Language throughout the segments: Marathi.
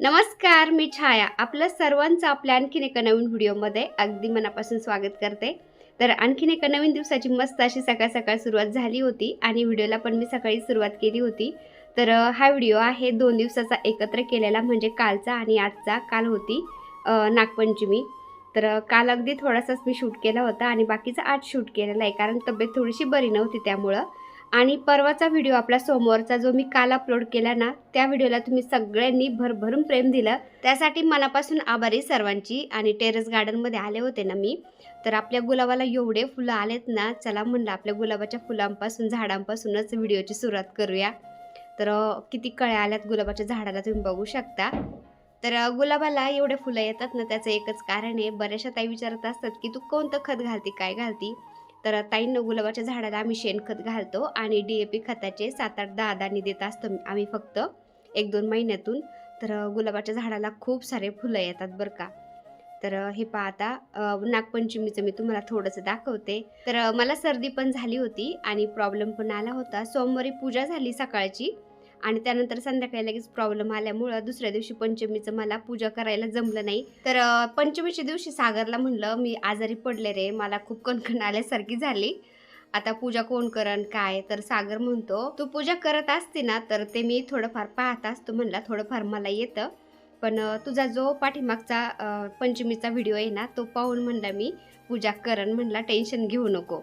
नमस्कार मी छाया. आपलं सर्वांचं आपल्या आणखीन एका नवीन व्हिडिओमध्ये अगदी मनापासून स्वागत करते. तर आणखीन एका नवीन दिवसाची मस्त अशी सकाळ सकाळ सुरुवात झाली होती आणि व्हिडिओला पण मी सकाळी सुरुवात केली होती. तर हा व्हिडिओ आहे दोन दिवसाचा एकत्र केलेला म्हणजे कालचा आणि आजचा. काल होती नागपंचमी. तर काल अगदी थोडासाच मी शूट केला होता आणि बाकीचा आज शूट केलेला आहे कारण तब्येत थोडीशी बरी नव्हती त्यामुळं. आणि परवाचा व्हिडिओ आपला सोमवारचा जो मी काल अपलोड केला ना त्या व्हिडिओला तुम्ही सगळ्यांनी भरभरून प्रेम दिलं. त्यासाठी मनापासून आभारी सर्वांची आणि टेरेस गार्डनमध्ये आले होते ना मी तर आपल्या गुलाबाला एवढे फुलं आलेत ना चला म्हणलं आपल्या गुलाबाच्या फुलांपासून झाडांपासूनच व्हिडिओची सुरुवात करूया. तर किती कळ्या आल्यात गुलाबाच्या झाडाला तुम्ही बघू शकता. तर गुलाबाला एवढे फुलं येतात ना त्याचं एकच कारण आहे बऱ्याचशा ताई विचारत असतात की तू कोणतं खत घालते काय घालती? तर ताईंनं गुलाबाच्या झाडाला आम्ही शेणखत घालतो आणि डी ए पी खताचे सात आठ दहा दाणे देत असतो आम्ही फक्त एक दोन महिन्यातून. तर गुलाबाच्या झाडाला खूप सारे फुलं येतात बरं का. तर हे पाहता नागपंचमीचं मी तुम्हाला थोडंसं दाखवते. तर मला सर्दी पण झाली होती आणि प्रॉब्लेम पण आला होता. सोमवारी पूजा झाली सकाळची. आणि त्यानंतर संध्याकाळी लगेच प्रॉब्लेम आल्यामुळं दुसऱ्या दिवशी पंचमीचं मला पूजा करायला जमलं नाही. तर पंचमीच्या दिवशी सागरला म्हणलं मी आजारी पडले रे मला खूप कणकण आल्यासारखी झाली. आता पूजा कोण करन काय? तर सागर म्हणतो तू पूजा करत असते ना तर ते मी थोडंफार पाहत असतो म्हणला. थोडंफार मला येतं. पण तुझा जो पाठीमागचा पंचमीचा व्हिडिओ आहे ना तो पाहून म्हणला मी पूजा करन म्हणला टेन्शन घेऊ नको.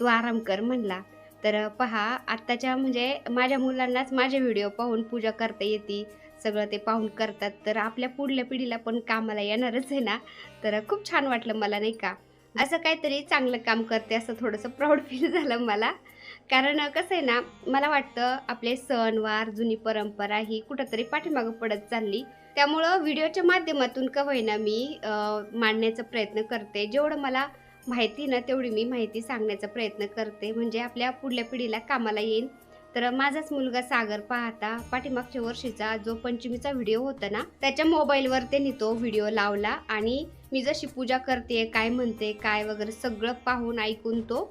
तू आराम कर म्हणला. तर पहा आत्ताच्या म्हणजे माझ्या मुलांनाच माझे व्हिडिओ पाहून पूजा करता येते. सगळं ते पाहून करतात. तर आपल्या पुढल्या पिढीला पण कामाला येणारच आहे ना? तर खूप छान वाटलं मला नाही का? असं काहीतरी चांगलं काम करते असं थोडंसं प्राऊड फील झालं मला. कारण कसं आहे ना मला वाटतं आपले सणवार जुनी परंपरा ही कुठंतरी पाठीमागं पडत चालली. त्यामुळं व्हिडिओच्या माध्यमातून का होईना मी मांडण्याचा प्रयत्न करते. जेवढं मला माहिती ना तेवढी मी माहिती सांगण्याचा प्रयत्न करते. म्हणजे आपल्या पुढल्या पिढीला कामाला येईल तर माझाच मुलगा सागर पाहता पाठीमागच्या वर्षीचा जो पंचमीचा व्हिडिओ होता ना त्याच्या मोबाईलवर त्यांनी तो व्हिडिओ लावला. आणि मी जशी पूजा करते काय म्हणते काय वगैरे सगळं पाहून ऐकून तो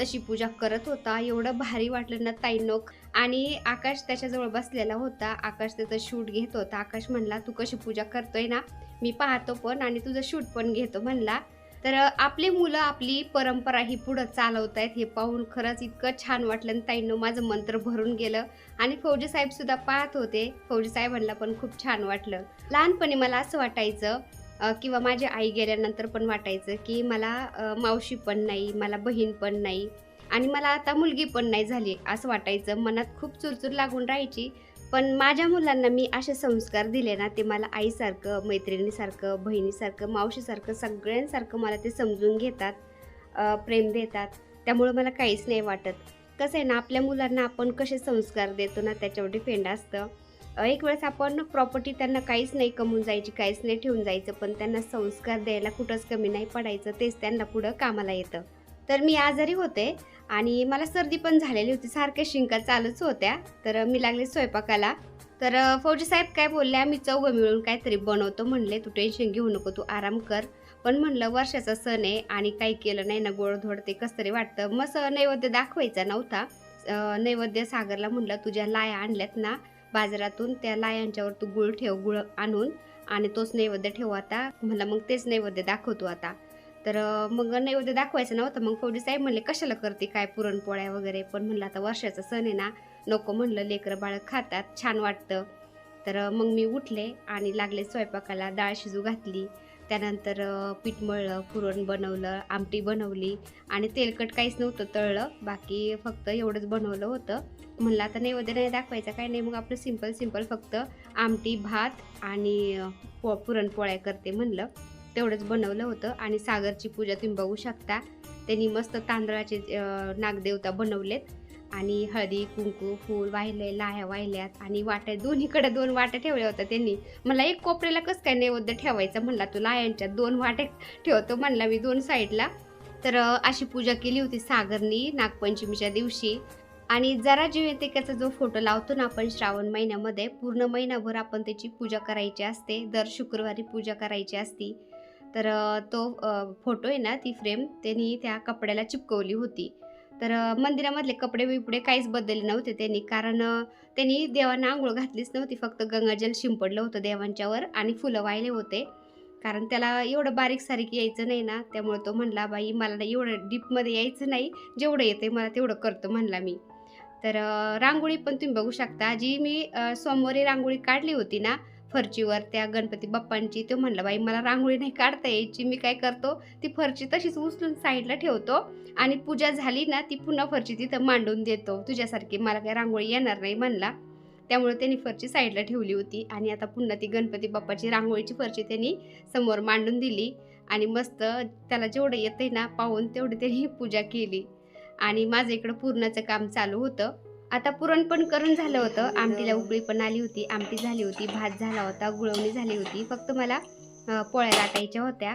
तशी पूजा करत होता. एवढं भारी वाटलं ना ताईनोक आणि आकाश त्याच्याजवळ बसलेला होता. आकाश त्याचं शूट घेत होता. आकाश म्हणला तू कशी पूजा करतोय ना? मी पाहतो पण आणि तुझं शूट पण घेतो म्हणला. तर आपले आपली मुलं आपली परंपरा ही पुढं चालवत आहेत हे पाहून खरंच इतकं छान वाटलं आणि ताईनं माझं मंत्र भरून गेलं आणि फौजी साहेब सुद्धा पाहत होते. फौजी साहेबांना पण खूप छान वाटलं. लहानपणी मला असं वाटायचं किंवा माझी आई गेल्यानंतर पण वाटायचं की मला मावशी पण नाही मला बहीण पण नाही आणि मला आता मुलगी पण नाही झाली असं वाटायचं. मनात खूप चुरचूर लागून राहायची. पण माझ्या मुलांना मी असे संस्कार दिले ना ते मला आईसारखं मैत्रिणीसारखं बहिणीसारखं मावशीसारखं सगळ्यांसारखं मला ते समजून घेतात प्रेम देतात. त्यामुळं मला काहीच नाही वाटत. कसं आहे ना आपल्या मुलांना आपण कसे संस्कार देतो ना त्याच्यावर डिपेंड असतं. एक वेळेस आपण प्रॉपर्टी त्यांना काहीच नाही कमवून जायची काहीच नाही ठेवून जायचं पण त्यांना संस्कार द्यायला कुठंच कमी नाही पडायचं तेच त्यांना पुढं कामाला येतं. तर मी आजारी होते आणि मला सर्दी पण झालेली होती सारख्या शिंका चालूच होत्या. तर मी लागले स्वयंपाकाला. तर फौजी साहेब काय बोलले आम्ही चौघं मिळून काहीतरी बनवतो म्हणले तू टेन्शन घेऊ नको तू आराम कर. पण म्हणलं वर्षाचा सण आहे आणि काही केलं नाही ना गोडधोड ते कसं तरी वाटतं. मग नैवेद्य दाखवायचा नव्हता. नैवेद्य सागरला म्हणलं तुझ्या लाया आणल्यात ना बाजारातून त्या लायांच्यावर तू गुळ ठेव गुळ आणून आणि तोच नैवेद्य ठेव आता. म्हणलं मग तेच नैवेद्य दाखवतो आता. तर मग नैवेद्य दाखवायचं नव्हतं. मग फौजी साहेब म्हणले कशाला करते? काय पुरणपोळ्या वगैरे? पण म्हणलं आता वर्षाचा सण आहे ना नको म्हणलं लेकरं बाळं खातात छान वाटतं. तर मग मी उठले आणि लागले स्वयंपाकाला डाळ शिजू घातली. त्यानंतर पीठ मळलं पुरण बनवलं आमटी बनवली आणि तेलकट काहीच नव्हतं तळलं. बाकी फक्त एवढंच बनवलं होतं. म्हणलं आता नैवेद्य नाही दाखवायचं काय नाही मग आपलं सिंपल सिंपल फक्त आमटी भात आणि पो पुरणपोळ्या करते म्हणलं. तेवढंच बनवलं होतं आणि सागरची पूजा तुम्ही बघू शकता. त्यांनी मस्त तांदळाचे नागदेवता बनवलेत आणि हळदी कुंकू फूल वाहिले लाह्या वाहिल्यात आणि वाट्या दोन्हीकडे दोन वाट्या ठेवल्या होत्या त्यांनी. मला एक कोपऱ्याला कसं काय नैवेद्य ठेवायचं म्हणला तू लाह्यांच्या दोन वाट्या ठेवतो म्हणला मी दोन साईडला. तर अशी पूजा केली होती सागरनी नागपंचमीच्या दिवशी. आणि जरा जीवितिकाचा जो फोटो लावतो ना आपण श्रावण महिन्यामध्ये पूर्ण महिनाभर आपण त्याची पूजा करायची असते. दर शुक्रवारी पूजा करायची असती. तर तो फोटो आहे ना ती फ्रेम त्यांनी त्या कपड्याला चिपकवली होती. तर मंदिरामधले कपडे बिपडे काहीच बदलले नव्हते त्यांनी. कारण त्यांनी देवांना आंघोळ घातलीच नव्हती. फक्त गंगाजल शिंपडलं होतं देवांच्यावर आणि फुलं वाहिले होते. कारण त्याला एवढं बारीक सारीक यायचं नाही ना त्यामुळे तो म्हणला बाई मला ना एवढं डीपमध्ये यायचं नाही. जेवढं येते मला तेवढं करतो म्हणला मी. तर रांगोळी पण तुम्ही बघू शकता. जी मी सोमवारी रांगोळी काढली होती ना फरचीवर त्या गणपती बाप्पांची तो म्हणला बाई मला रांगोळी नाही काढता यायची मी काय करतो? ती फरची तशीच उचलून साईडला ठेवतो आणि पूजा झाली ना ती पुन्हा फरची तिथं मांडून देतो. तुझ्यासारखी मला काय रांगोळी येणार नाही म्हणला. त्यामुळे त्यांनी फरची साईडला ठेवली होती आणि आता पुन्हा ती गणपती बाप्पाची रांगोळीची फरची त्यांनी समोर मांडून दिली आणि मस्त त्याला जेवढं येतंय ना पाहून तेवढी त्यांनी पूजा केली. आणि माझं इकडं पुरणाचं काम चालू होतं. आता पुरण पण करून झालं होतं. आमटीला उकळी पण आली होती. आमटी झाली होती भात झाला होता गुळवणी झाली होती. फक्त मला पोळ्या लाटायच्या होत्या.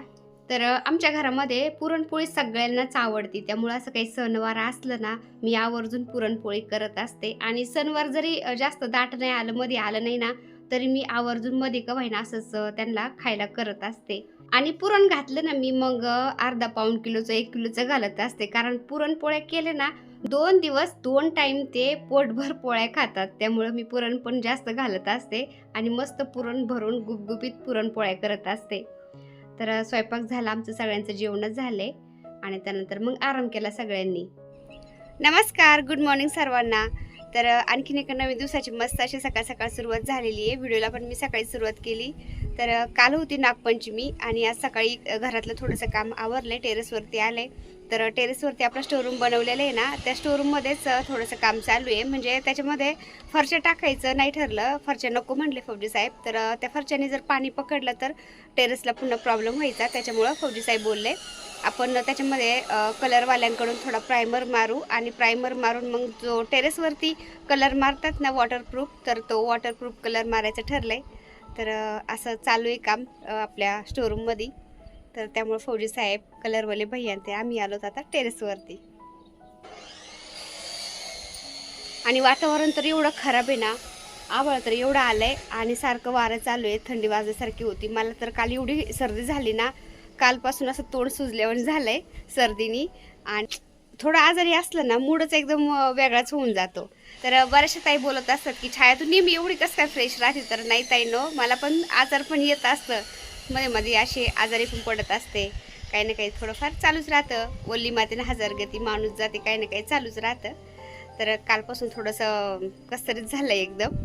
तर आमच्या घरामध्ये पुरणपोळी सगळ्यांनाच आवडती. त्यामुळं असं काही सणवार असलं ना मी आवर्जून पुरणपोळी करत असते. आणि सणवार जरी जास्त दाट नाही आलं मध्ये आलं नाही ना तरी मी आवर्जून मध्ये का व्हायना असंच त्यांना खायला करत असते. आणि पुरण घातलं ना मी मग अर्धा पाऊण किलोचं एक किलोचं घालत असते. कारण पुरणपोळ्या केले ना दोन दिवस दोन टाइम ते पोटभर पोळ्या खातात. त्यामुळं मी पुरण पण जास्त घालत असते आणि मस्त पुरण भरून गुपगुपीत पुरणपोळ्या करत असते. तर स्वयंपाक झाला आमचं सगळ्यांचं जेवणच झाले आणि त्यानंतर मग आराम केला सगळ्यांनी. नमस्कार गुड मॉर्निंग सर्वांना. तर आणखीन एका नवीन दिवसाची मस्त अशी सकाळ सकाळ सुरुवात झालेली आहे. व्हिडिओला पण मी सकाळी सुरुवात केली. तर काल होती नागपंचमी आणि आज सकाळी घरातलं थोडंसं काम आवरलं टेरेसवरती आले. तर टेरेसवरती आपला स्टोरूम बनवलेलं आहे ना त्या स्टोरूममध्येच थोडंसं काम चालू आहे. म्हणजे त्याच्यामध्ये फरशा टाकायचं नाही ठरलं. फरशा नको म्हणले फौजी साहेब. तर त्या फरशाने जर पाणी पकडलं तर टेरेसला पुन्हा प्रॉब्लेम व्हायचा. त्याच्यामुळं फौजी साहेब बोलले आपण त्याच्यामध्ये कलरवाल्यांकडून थोडा प्रायमर मारू आणि प्रायमर मारून मग जो टेरेसवरती कलर मारतात ना वॉटरप्रूफ तर तो वॉटरप्रूफ कलर मारायचं ठरलं आहे तर असं चालू आहे काम आपल्या स्टोरूममध्ये तर त्यामुळे फौजी साहेब कलरवाले भैया ते आम्ही आलोत आता टेरेसवरती आणि वातावरण तर एवढं खराब आहे ना आभाळ तर एवढं आलंय आणि सारखं वारं चालू आहे थंडी वाजायसारखी होती. मला तर काल एवढी सर्दी झाली ना कालपासून असं तोंड सुजल्यावर झालंय सर्दीनी. आणि थोडं आजारी असलं ना मूडच एकदम वेगळाच होऊन जातो. तर बऱ्याचशा ताई बोलत असतात की छाया तू नेहमी एवढी कसं काय फ्रेश राहते? तर नाही ताई नो मला पण आजार पण येत असतं. मध्ये मध्ये असे आजारी पण पडत असते. काही ना काही थोडंफार चालूच राहतं. ओली मातेनं हजार गती माणूस जाते काही ना काही चालूच राहतं. तर कालपासून थोडंसं कसतरीच झालं एकदम.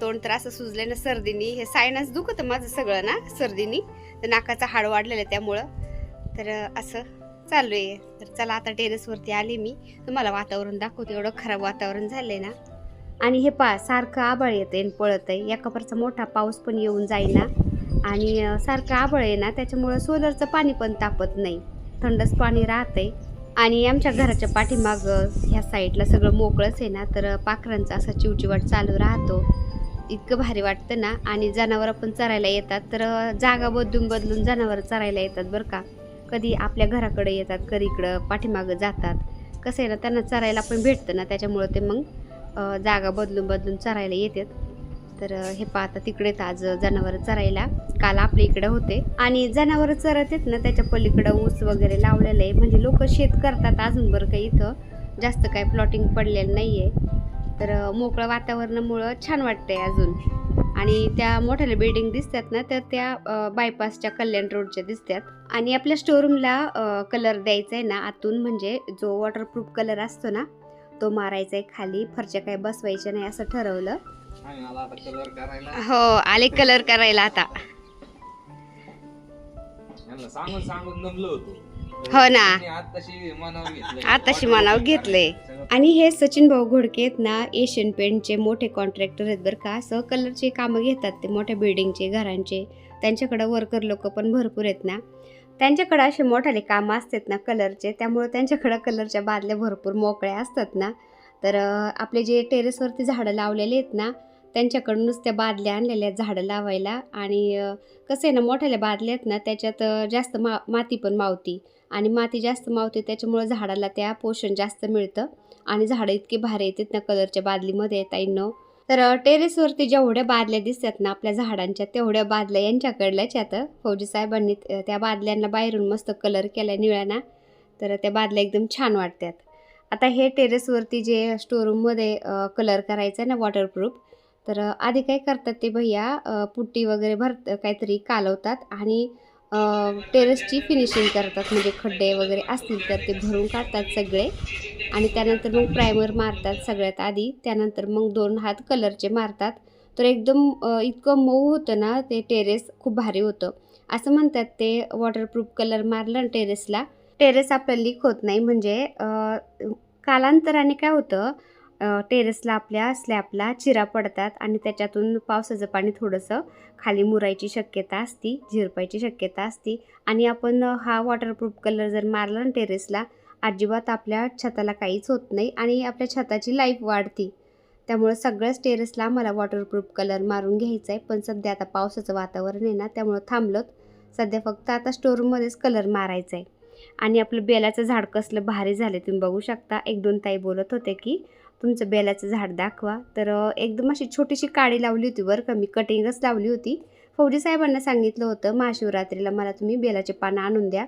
तोंड तर असं सुजलं ना सर्दीनी. हे सायनस दुखतं माझं सगळं ना सर्दीनी. तर नाकाचा हाड वाढलेलं आहे त्यामुळं. तर असं. चालू आहे. तर चला आता टेरेसवरती आले मी. तुम्हाला वातावरण दाखवते. एवढं खराब वातावरण झालंय ना. आणि हे पा सारखं आबळ येते आणि पळत आहे या कपरचा मोठा पाऊस पण येऊन जाईना. आणि सारखं आबळ आहे ना त्याच्यामुळं सोलरचं पाणी पण तापत नाही. थंडच पाणी राहतंय. आणि आमच्या घराच्या पाठीमाग ह्या साईडला सगळं मोकळंच आहे ना तर पाखरांचा असा चिवचिवाट चालू राहतो. इतकं भारी वाटतं ना. आणि जनावरं पण चरायला येतात. तर जागा बदलून बदलून जनावरं चरायला येतात बरं का. कधी आपल्या घराकडे येतात कधी इकडं पाठीमागं जातात. कसं आहे ना त्यांना चरायला पण भेटतं ना त्याच्यामुळं ते मग जागा बदलून बदलून चरायला येतात. तर हे पाहता तिकडे आज जनावरं चरायला. काल आपल्या इकडे होते. आणि जनावरं चरत आहेत ना त्याच्या पलीकडं ऊस वगैरे लावलेलं आहे. म्हणजे लोक शेत करतात अजून बरं काही इथं. जास्त काय प्लॉटिंग पडलेलं नाही आहे तर मोकळं वातावरणामुळं छान वाटतंय अजून. आणि त्या मोठ्याल्या बिल्डिंग दिसतात ना तर त्या बायपासच्या कल्याण रोडच्या दिसतात. आणि आपल्या स्टोरूमला कलर द्यायचा आहे ना आतून म्हणजे जो वॉटरप्रूफ कलर असतो ना तो मारायचा आहे खाली फरच्या काय बसवायच्या नाही असं ठरवलं. हो आले कलर करायला आता. सांगून सांगून हो ना. आताशी मनावर घेतलंय. आणि हे सचिन भाऊ घोडके आहेत ना एशियन पेंटचे मोठे कॉन्ट्रॅक्टर आहेत बरं का. असं कलरचे कामं घेतात ते मोठ्या बिल्डिंगचे घरांचे. त्यांच्याकडं वर्कर लोक पण भरपूर आहेत ना. त्यांच्याकडं असे मोठाले कामं असतात ना कलरचे त्यामुळे त्यांच्याकडं कलरच्या बादल्या भरपूर मोकळ्या असतात ना. तर आपले जे टेरेसवरती झाडं लावलेले आहेत ना त्यांच्याकडूनच त्या बादल्या आणलेल्या आहेत झाडं लावायला. आणि कसं आहे ना मोठ्याल्या बादल्या आहेत ना त्याच्यात जास्त मा माती पण मावती. आणि माती जास्त मावते त्याच्यामुळं झाडाला त्या पोषण जास्त मिळतं. आणि झाडं इतकी भारी येतात ना कलरच्या बादलीमध्ये ताईंनो. तर टेरेसवरती जेवढ्या बादल्या दिसतात ना आपल्या झाडांच्या तेवढ्या बादल्या यांच्याकडल्याच आता फौजी साहेबांनी त्या बादल्यांना बाहेरून मस्त कलर केला निळ्याना ना. तर त्या बादल्या एकदम छान वाटतात. आता हे टेरेसवरती जे स्टोरूममध्ये कलर करायचं आहे ना वॉटरप्रूफ तर आधी काय करतात ते भैया पुट्टी वगैरे भरत काहीतरी कालवतात आणि टेरेसची फिनिशिंग करतात. म्हणजे खड्डे वगैरे असतील तर ते भरून काढतात सगळे आणि त्यानंतर मग प्रायमर मारतात सगळ्यात आधी. त्यानंतर मग दोन हात कलरचे मारतात. तर एकदम इतकं मऊ होतं ना ते टेरेस खूप भारी होतं. असं म्हणतात ते वॉटरप्रूफ कलर मारलं ना टेरेसला. टेरेस आपलं लीक होत नाही. म्हणजे कालांतराने काय होतं टेरेसला आपल्या स्लॅबला चिरा पडतात आणि त्याच्यातून पावसाचं पाणी थोडंसं खाली मुरायची शक्यता असती झिरपायची शक्यता असती. आणि आपण हा वॉटरप्रूफ कलर जर मारला ना टेरेसला अजिबात आपल्या छताला काहीच होत नाही आणि आपल्या छताची लाईफ वाढती. त्यामुळे सगळ्याच टेरेसला मला वॉटरप्रूफ कलर मारून घ्यायचा आहे पण सध्या आता पावसाचं वातावरण आहे ना त्यामुळं थांबलोत. सध्या फक्त आता स्टोरूममध्येच कलर मारायचा आहे आणि आपलं बेलाचं झाड कसलं भारी झालं तुम्ही बघू शकता. एक दोन ताई बोलत होते की तुमचं बेलाचं झाड दाखवा. तर एकदम अशी छोटीशी काडी लावली होती बरं का. मी कटिंगच लावली होती. फौजी साहेबांना सांगितलं होतं महाशिवरात्रीला मला तुम्ही बेलाचे पानं आणून द्या.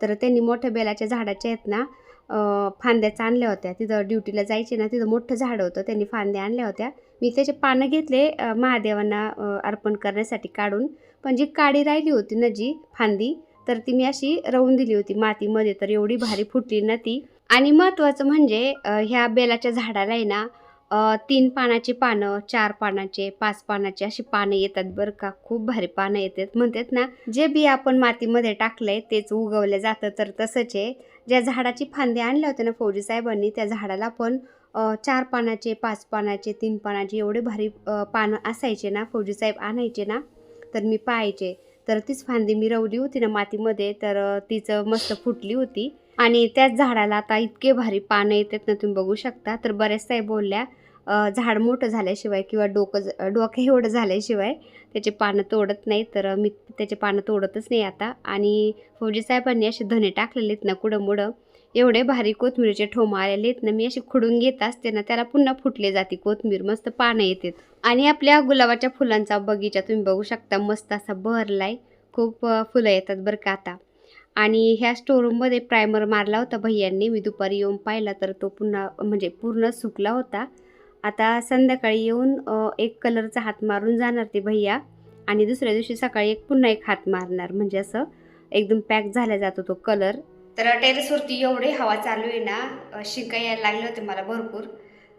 तर त्यांनी मोठ्या बेलाच्या झाडाच्या आहेत ना अ, फांद्याच आणल्या होत्या. तिथं ड्युटीला जायचे ना तिथं मोठं झाड होतं. त्यांनी फांद्या आणल्या होत्या. मी त्याचे पानं घेतले महादेवांना अर्पण करण्यासाठी काढून. पण जी काडी राहिली होती ना जी फांदी तर ती मी अशी रवून दिली होती. मातीमध्ये तर एवढी भारी फुटली ना ती. आणि महत्त्वाचं म्हणजे ह्या बेलाच्या झाडाला आहे ना तीन पानाची पानं चार पानाचे पाच पानाचे अशी पानं येतात बरं का. खूप भारी पानं येतात. म्हणतात ना जे बी आपण मातीमध्ये टाकलंय तेच उगवलं जातं. तर तसंच आहे. ज्या झाडाची फांदी आणल्या होत्या ना फौजी साहेबांनी त्या झाडाला पण चार पानाचे पाच पानाचे तीन पानाचे एवढे भारी पानं असायचे ना फौजी साहेब आणायचे ना तर मी पाहायचे. तर तीच फांदी मी रवली होती ना मातीमध्ये तर तिचं मस्त फुटली होती. आणि त्याच झाडाला आता इतके भारी पानं येतात ना तुम्ही बघू शकता. तर बऱ्याच बोलल्या झाड मोठं झाल्याशिवाय किंवा डोकं ज- डोकं एवढं झाल्याशिवाय त्याचे पानं तोडत नाही. तर मी त्याचे पानं तोडतच नाही आता. आणि फौजी साहेबांनी असे धने टाकलेले आहेत ना कुडं मुडं. एवढे भारी कोथमिरीचे ठोमा आलेले आहेत ना मी असे खुडून घेत असते ना त्याला पुन्हा फुटले जाते कोथमीर. मस्त पानं येतात. आणि आपल्या गुलाबाच्या फुलांचा बगीचा तुम्ही बघू शकता मस्त असा बहरलाय खूप फुलं येतात बरं का आता. आणि ह्या स्टोरूममध्ये प्रायमर मारला होता भैयांनी. मी दुपारी येऊन पाहिला तर तो पुन्हा म्हणजे पूर्ण सुकला होता. आता संध्याकाळी येऊन एक कलरचा हात मारून जाणार ते भैया आणि दुसऱ्या दिवशी सकाळी एक पुन्हा एक हात मारणार. म्हणजे असं एकदम पॅक झाला जातो तो कलर तर टेरेसवरती एवढे हवा चालू आहे ना शिंका यायला लागले होते मला भरपूर.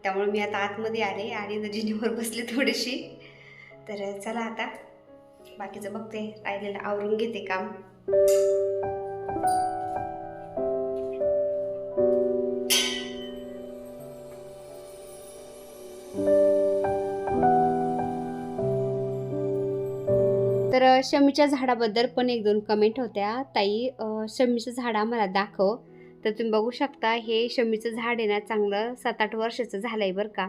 त्यामुळे मी आता आतमध्ये आले आणि नजिनीवर बसले थोडीशी. तर चला आता बाकीचं बघते. राहिलेलं आवरून घेते काम. शमीच्या झाडाबद्दल पण एक दोन कमेंट होत्या. ताई शमीचं झाड आम्हाला दाखव. तर तुम्ही बघू शकता हे शमीचं झाड आहे ना चांगलं सात आठ वर्षाचं झालं आहे बरं का.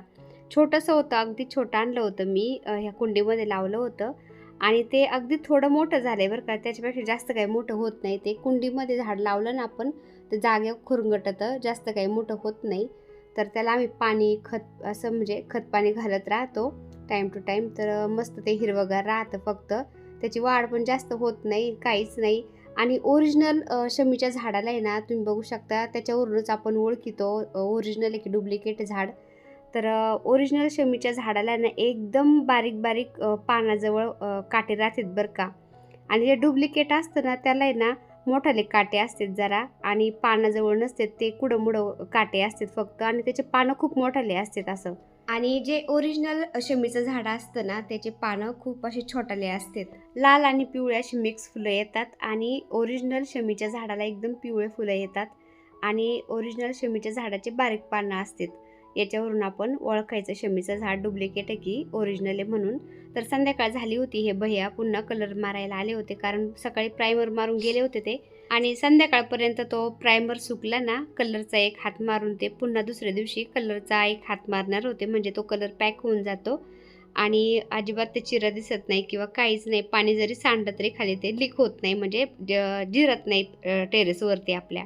छोटंसं होतं अगदी छोटं आणलं होतं मी ह्या कुंडीमध्ये लावलं होतं. आणि ते अगदी थोडं मोठं झालं आहे बरं का त्याच्यापेक्षा जास्त काही मोठं होत नाही. ते कुंडीमध्ये झाड लावलं ना आपण तर जागेवर खुरंगटतं जास्त काही मोठं होत नाही. तर त्याला आम्ही पाणी खत असं म्हणजे खतपाणी घालत राहतो टाईम टू टाईम तर मस्त ते हिरवगार राहतं फक्त. त्याची वाढ पण जास्त होत नाही काहीच नाही. आणि ओरिजिनल शमीच्या झाडाला आहे ना तुम्ही बघू शकता त्याच्यावरूनच आपण ओळखितो ओरिजिनल एक की डुप्लिकेट झाड. तर ओरिजिनल शमीच्या झाडाला ना एकदम बारीक बारीक पानाजवळ काटे राहतात बरं का. आणि जे डुप्लिकेट असतं ना त्याला आहे ना मोठाले काटे असतात जरा. आणि पानाजवळ नसतात ते कुडं मुडं काटे असतात फक्त. आणि त्याचे पानं खूप मोठाले असतात असं. आणि जे ओरिजिनल शमीचं झाड असतं ना त्याचे पानं खूप असे छोटाले असतात. लाल आणि पिवळे अशी मिक्स फुलं येतात आणि ओरिजिनल शमीच्या झाडाला एकदम पिवळे फुलं येतात आणि ओरिजिनल शमीच्या झाडाचे बारीक पानं असतात. याच्यावरून आपण ओळखायचं शमीचं झाड डुप्लिकेट आहे की ओरिजिनल आहे म्हणून. तर संध्याकाळ झाली होती हे भैया पुन्हा कलर मारायला आले होते कारण सकाळी प्रायमर मारून गेले होते ते. आणि संध्याकाळपर्यंत तो प्रायमर सुकला ना कलरचा एक हात मारून ते पुन्हा दुसऱ्या दिवशी कलरचा एक हात मारणार होते म्हणजे तो कलर पॅक होऊन जातो. आणि अजिबात ते चिरा दिसत नाही किंवा काहीच नाही पाणी जरी सांडलं तरी खाली ते लीक होत नाही म्हणजे ज- जिरत नाही टेरेसवरती आपल्या.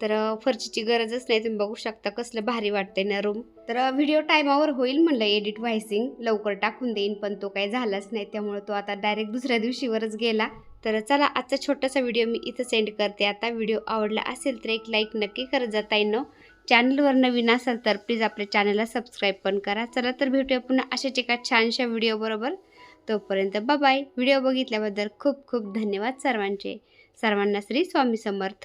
तर फरशीची गरजच नाही तुम्ही बघू शकता कसलं भारी वाटतंय ना रूम तर व्हिडिओ टायमावर होईल म्हणलं एडिट व्हायसिंग लवकर टाकून देईन पण तो काही झालाच नाही त्यामुळे तो आता डायरेक्ट दुसऱ्या दिवशीवरच गेला. तर चला आजचा छोटासा व्हिडिओ मी इथं सेंड करते. आता व्हिडिओ आवडला असेल तर एक लाईक नक्की करत जाता येणं चॅनलवर नवीन असाल तर प्लीज आपल्या चॅनलला सबस्क्राईब पण करा. चला तर भेटूया पुन्हा अशाच एका छानशा व्हिडिओबरोबर तोपर्यंत बाय व्हिडिओ बघितल्याबद्दल खूप खूप धन्यवाद सर्वांचे. सर्वांना श्री स्वामी समर्थ.